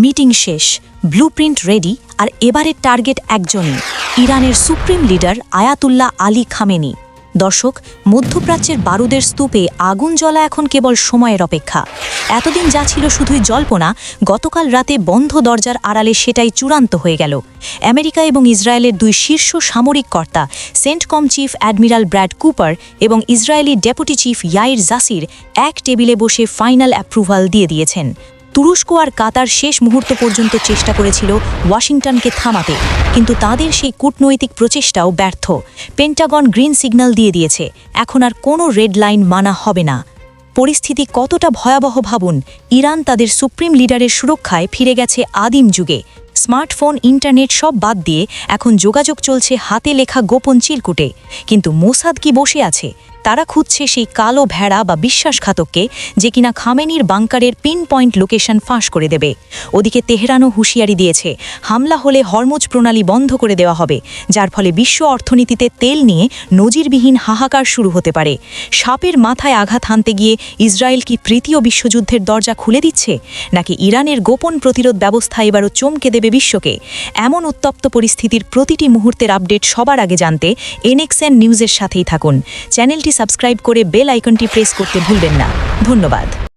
Meeting শেষ, blueprint ready আর এবারের target একজনই, ইরানের supreme leader Ayatollah Ali Khamenei. দর্শক, মধ্যপ্রাচ্যের বারুদের স্তূপে আগুন জ্বলা এখন কেবল সময়ের অপেক্ষা। এতদিন যা ছিল শুধুই জল্পনা, গতকাল রাতে বন্ধ দরজার আড়ালে সেটাই চূড়ান্ত হয়ে গেল। আমেরিকা এবং ইসরায়েলের দুই শীর্ষ সামরিক কর্তা, CENTCOM chief admiral Brad Cooper এবং Israeli deputy chief Eyal Zamir, এক টেবিলে বসে ফাইনাল অ্যাপ্রুভাল দিয়ে দিয়েছেন। তুরস্ক আর কাতার শেষ মুহূর্ত পর্যন্ত চেষ্টা করেছিল ওয়াশিংটনকে থামাতে, কিন্তু তাদের সেই কূটনৈতিক প্রচেষ্টাও ব্যর্থ। পেন্টাগন গ্রিন সিগন্যাল দিয়ে দিয়েছে, এখন আর কোনো রেড লাইন মানা হবে না। পরিস্থিতি কতটা ভয়াবহ ভাবুন, ইরান তাদের সুপ্রিম লিডারের সুরক্ষায় ফিরে গেছে আদিম যুগে। স্মার্টফোন, ইন্টারনেট সব বাদ দিয়ে এখন যোগাযোগ চলছে হাতে লেখা গোপন চিরকুটে। কিন্তু মোসাদ কি বসে আছে? তারা খুঁজছে সেই কালো ভেড়া বা বিশ্বাসঘাতককে যে কিনা খামেনির বাংকারের পিন পয়েন্ট লোকেশন ফাঁস করে দেবে। ওদিকে তেহরানও হুঁশিয়ারি দিয়েছে, হামলা হলে হরমুজ প্রণালী বন্ধ করে দেওয়া হবে, যার ফলে বিশ্ব অর্থনীতিতে তেল নিয়ে নজিরবিহীন হাহাকার শুরু হতে পারে। সাপের মাথায় আঘাত হানতে গিয়ে ইসরায়েল কি তৃতীয় বিশ্বযুদ্ধের দরজা খুলে দিচ্ছে? নাকি ইরানের গোপন প্রতিরোধ ব্যবস্থা এবারও চমকে দেবে বিশ্বকে? এমন উত্তপ্ত পরিস্থিতির প্রতিটি মুহূর্তের আপডেট সবার আগে জানতে এনএক্সএন নিউজের সাথেই থাকুন। চ্যানেলটি সাবস্ক্রাইব করে বেল আইকনটি প্রেস করতে ভুলবেন না। ধন্যবাদ।